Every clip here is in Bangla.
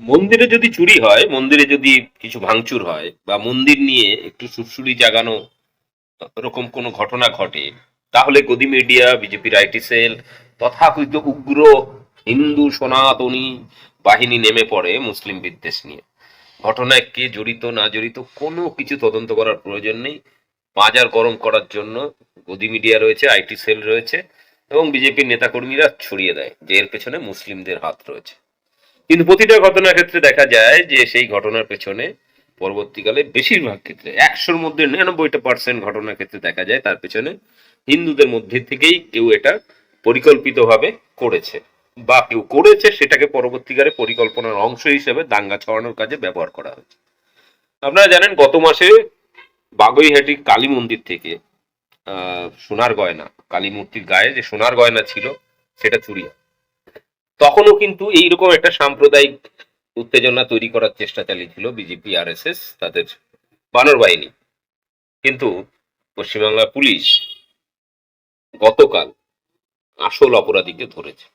মন্দিরে যদি চুরি হয়, মন্দিরে যদি কিছু ভাঙচুর হয় বা মন্দির নিয়ে একটু সুরসুরি জাগানো এরকম কোনো ঘটনা ঘটে, তাহলে গদি মিডিয়া বিজেপির আইটি সেল, তথাকথিত উগ্র, হিন্দু, সনাতনী বাহিনী নেমে পড়ে মুসলিম বিদ্বেষ নিয়ে। ঘটনায় কে জড়িত, না জড়িত, কোনো কিছু তদন্ত করার প্রয়োজন নেই। বাজার গরম করার জন্য গদি মিডিয়া রয়েছে, আইটি সেল রয়েছে এবং বিজেপির নেতাকর্মীরা ছড়িয়ে দেয়, যে এর পেছনে মুসলিমদের হাত রয়েছে। কিন্তু প্রতিটা ঘটনার ক্ষেত্রে দেখা যায় যে সেই ঘটনার পেছনে পরবর্তীকালে বেশিরভাগ ক্ষেত্রে একশোর মধ্যে নিরানব্বইটা পার্সেন্ট ঘটনার ক্ষেত্রে দেখা যায় তার পেছনে হিন্দুদের মধ্যে থেকেই কেউ এটা পরিকল্পিতভাবে করেছে বা কেউ করেছে সেটাকে পরবর্তীকালে পরিকল্পনার অংশ হিসেবে দাঙ্গা ছড়ানোর কাজে ব্যবহার করা হয়েছে আপনারা জানেন গত মাসে বাগৈহাটি কালী মন্দির থেকে সোনার গয়না, কালী মূর্তির গায়ে যে সোনার গয়না ছিল, সেটা চুরি হয়। তখনও কিন্তু এইরকম একটা সাম্প্রদায়িক উত্তেজনা তৈরি করার চেষ্টা চালিয়েছিল বিজেপি আর এস এস তাদের বানর বাহিনী। কিন্তু পশ্চিমবাংলা পুলিশ গতকাল আসল অপরাধীকে ধরেছে,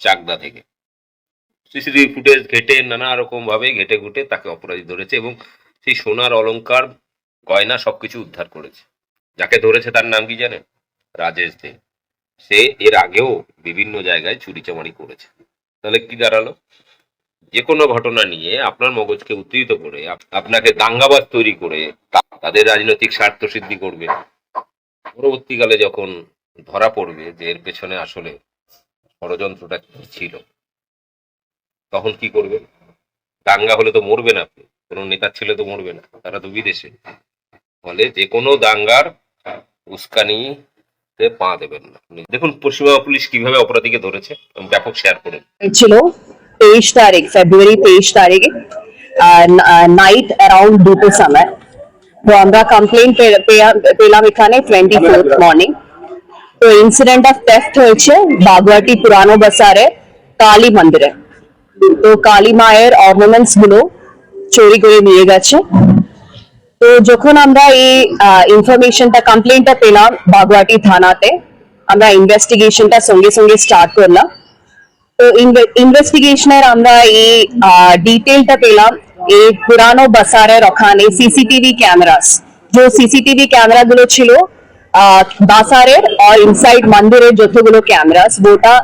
চাকদা থেকে। সিসিটিভি ফুটেজ ঘেটে নানা রকম ভাবে ঘেটে ঘুটে তাকে অপরাধী ধরেছে এবং সেই সোনার অলংকার, গয়না সবকিছু উদ্ধার করেছে। যাকে ধরেছে তার নাম কি জানেন? রাজেশ দে। সে এর আগেও বিভিন্ন জায়গায় চুরিচামারি করেছে। তাহলে কি দাঁড়াল? যে কোনো ঘটনা নিয়ে আপনার মগজকে উত্তেজিত করে আপ- আপনাকে দাঙ্গাবাজ তৈরি করে তাদের রাজনৈতিক স্বার্থ সিদ্ধি করবে। পরবর্তীকালে যখন ধরা পড়বে যে এর পেছনে আসলে ষড়যন্ত্রটা কি ছিল, তখন কি করবে? দাঙ্গা হলে তো মরবেন আপনি, কোনো নেতার ছেলে তো মরবে না, তারা তো বিদেশে। ফলে যে কোনো দাঙ্গার উস্কানি পা দেবেন না। দেখুন, পশ্চিমবঙ্গ পুলিশ কীভাবে অপরাধীকে ধরেছে ব্যাপক শেয়ার করুন ছিল তেইশ তারিখ ফেব্রুয়ারি তেইশ তারিখে নাইট অ্যারাউন্ড দুটোর সময়। তো আমরা কমপ্লেন পেলাম এখানে টোয়েন্টি ফোর্থ মর্নিং তো ইনসিডেন্ট অফ থেফট হয়েছে বাগুয়াটি পুরানো বাজারে, কালী মন্দিরে। তো কালী মায়ের অর্নামেন্টসগুলো চুরি করে নিয়ে গেছে। তো যখন আমরা এই ইনফরমেশনটা কমপ্লেনটা পেলাম বাগুয়াটি থানাতে, আমরা ইনভেস্টিগেশনটা সঙ্গে সঙ্গে স্টার্ট করলাম। তো ইনভেস্টিগেশনের আমরা এই ডিটেলটা পেলাম, এই পুরানো বাসারের ওখানে সিসিটিভি ক্যামেরাস যে সিসিটিভি ক্যামেরা গুলো ছিল বাসারের আর ইনসাইড মন্দিরের যতগুলো ক্যামেরাস ওটা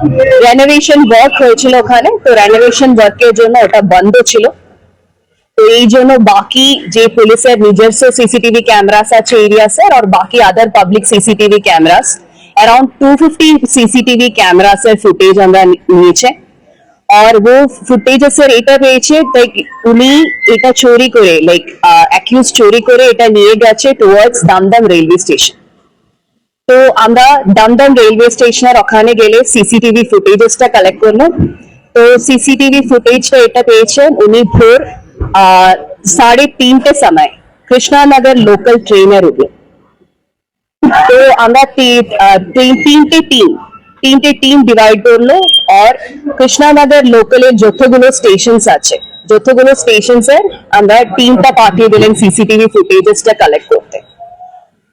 রেনোভেশন ওয়ার্ক হয়েছিল ওখানে। তো রেনোভেশন ওয়ার্কের জন্য ওটা বন্ধ ছিল। এই জন্য বাকি যে পুলিশের নিজস্ব সিসিটিভি ক্যামেরাস আছে এরিয়াসের আর বাকি other public CCTV cameras around two fifty CCTV ক্যামেরাসের footage আমরা নি- নিয়েছে আর ও ফুটেজেসের এটা পেয়েছে লাইক উনি এটা চুরি করে লাইক অ্যাকিউজ চুরি করে এটা নিয়ে গেছে টুয়ার্ডস দামদম রেলওয়ে স্টেশন তো আমরা দমদম রেলওয়ে স্টেশনের ওখানে গেলে সিসিটিভি ফুটেজেসটা কালেক্ট করলাম তো সিসিটিভি ফুটেজটা এটা পেয়েছেন উনি ভোর আহ, সাড়ে তিনটে সময় কৃষ্ণানগর লোকাল ট্রেনের উঠলো তো আমরা তি- আহ, তিন- তিনটে টিম তিনটে টিম ডিভাইড করলো আর কৃষ্ণানগর লোকালের যতগুলো স্টেশনস আছে যতগুলো স্টেশনস এর আমরা টিমটা পাঠিয়ে দিলেন সিসিটিভি ফুটেজেসটা কালেক্ট করতে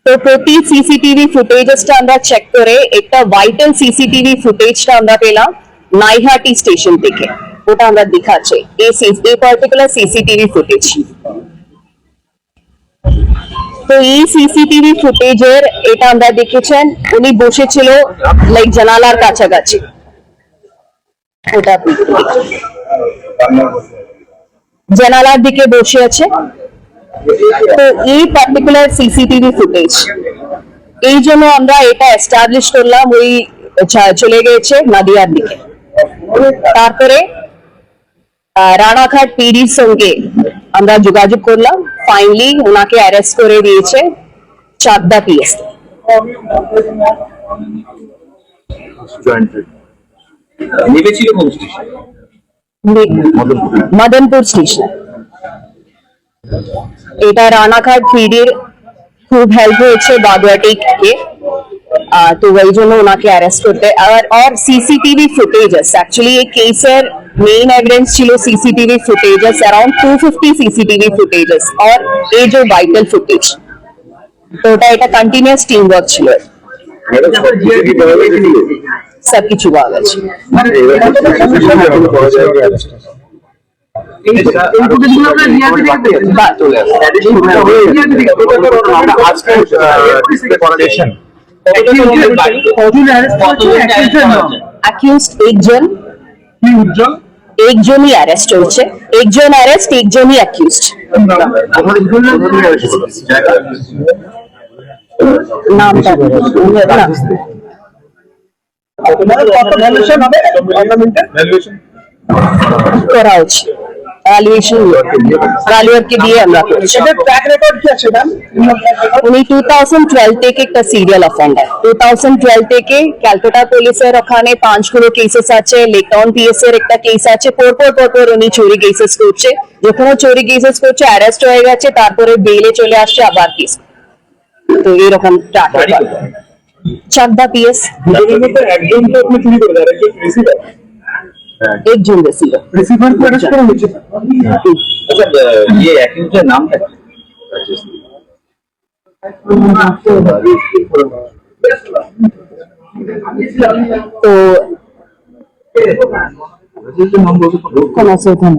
তো প্রতি সিসিটিভি ফুটেজেসটা আমরা চেক করে একটা ভাইটাল সিসিটিভি ফুটেজটা আমরা পেলাম নাইহাটি স্টেশন থেকে ওটা আমরা দেখাচ্ছি। এই এই পার্টিকুলার সিসিটিভি ফুটেজ তো এই সিসিটিভি ফুটেজের এটা আমরা দেখেছেন, উনি বসেছিল লাইক জানালার কাছাকাছি। ওটা জানালার দিকে বসে আছে। তো এই পার্টিকুলার সিসিটিভি ফুটেজ এই জন্য আমরা এটা এস্টাবলিশ করলাম, ওই চলে গেছে নদিয়ার দিকে। তারপরে রানাঘাট পিডির সঙ্গে আমরা যোগাযোগ করলাম ফাইনালি ওনাকে অ্যারেস্ট করে দিয়েছে চাকদা পিএস জয়েন্ট নেমেছিল কোন স্টেশন মদনপুর স্টেশন এটা রানাঘাট পিডির খুব হেল্প হয়েছে বাগুয়াটিকে আহ, তো ওই জন্য ওনাকে অ্যারেস্ট করতে আর আর সিসিটিভি ফুটেজেস অ্যাকচুয়ালি এই কেসের মেইন এভিডেন্স ছিল CCTV footages around two fifty CCTV footages আর এই যে ভাইটাল ফুটেজ তো ওটা এটা কন্টিনিউয়াস টিম ওয়ার্ক ছিল সব কিছু পাওয়া গেছে বা- চলে আসে আমরা আজকে করেছেন অ্যাকিউজড একজন একজনই অ্যারেস্ট হয়েছে একজন অ্যারেস্ট একজনই অ্যাকিউজড নামটা করা হচ্ছে ভ্যালুয়েশন ভ্যালুয়ারকে দিয়ে আমরা করছি উনি টু থাউজেন্ড টুয়েলভ থেকে একটা serial offender two thousand twelve থেকে ক্যালকাটা পুলিশের ওখানে পাঁচগুলো কেসেস আছে লেকটাউন পিএস এর একটা কেস আছে পরপর পরপর উনি চুরি কেসেস করছে যখন ও চুরি কেসেস করছে অ্যারেস্ট হয়ে গেছে তারপরে বেলে চলে আসছে আবার কেস তো এরকম start বাড়ি হয়। কোথায়? চাকদা পিএস এদের মধ্যে একজন তো আপনি চুরি করে দেন একজন রিসিভার একজন ছিল রিসিভার করে করা হয়েছে আচ্ছা আহ, ইয়ে অ্যাকিউজের নামটা কি? তো কোন আছে ওখানে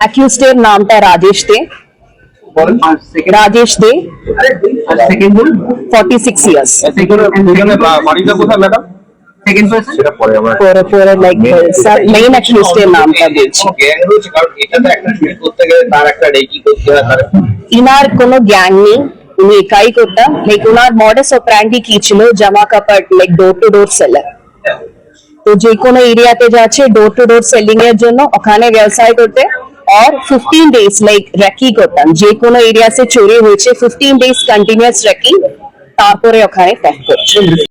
অ্যাকিউজড এর নামটা Rajesh De Rajesh De forty six years সেখানে বাড়িটা কোথায় ম্যাডাম সেকেন্ড পারসন পরে like sir main actually stay নামটা দিয়েছি গ্যাং রয়েছে কারণ এটা তো একটা শুট করতে গেলে তার একটা রেকি করতে হয় তার ইনার কোনো গ্যাং নেই উনি একাই করতাম। লাইক ওনার মডেস অপরান্ডি কি ছিল? জামা কাপড় like door to door seller তো যে কোনো এরিয়াতে যাচ্ছে ডোর টু ডোর সেলিং এর জন্য ওখানে ব্যবসায় করতে। আর ফিফটিন ডেজ লাইক রেকি করতাম। যে কোনো এরিয়া চুরি হয়েছে 15 ডেজ কন্টিনিউস রেকি তারপরে ওখানে প্যাক করছে।